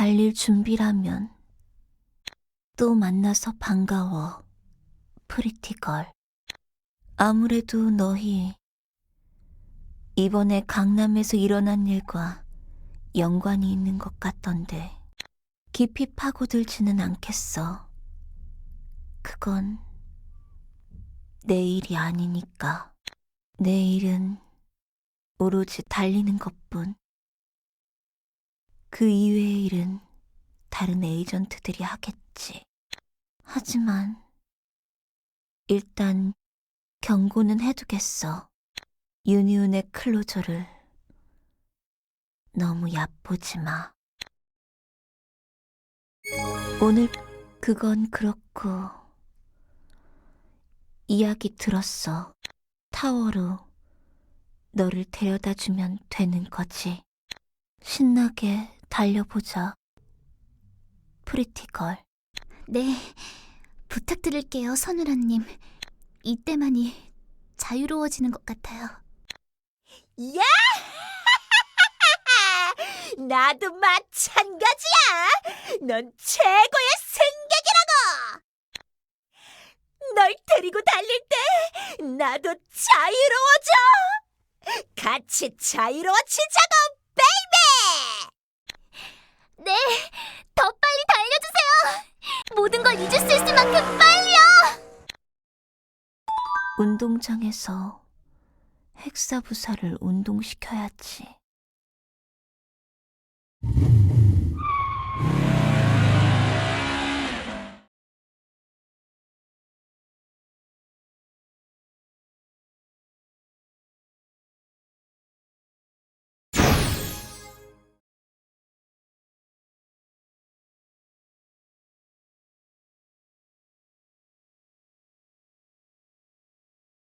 달릴 준비라면 또 만나서 반가워, 프리티걸. 아무래도 너희 이번에 강남에서 일어난 일과 연관이 있는 것 같던데 깊이 파고들지는 않겠어. 그건 내 일이 아니니까. 내 일은 오로지 달리는 것뿐. 그 이외의 일은 다른 에이전트들이 하겠지. 하지만 일단 경고는 해두겠어. 유니온의 클로저를 너무 얕보지 마. 오늘 그건 그렇고 이야기 들었어. 타워로 너를 데려다 주면 되는 거지. 신나게 달려보자. 프리티걸. 네, 부탁드릴게요, 서누라님. 이때만이 자유로워지는 것 같아요. 야! 나도 마찬가지야. 넌 최고의 승객이라고. 널 데리고 달릴 때 나도 자유로워져. 같이 자유로워지자고, 베이비. 네, 더 빨리 달려주세요. 모든 걸 잊을 수 있을 만큼 빨리요. 운동장에서 헥사부사를 운동시켜야지.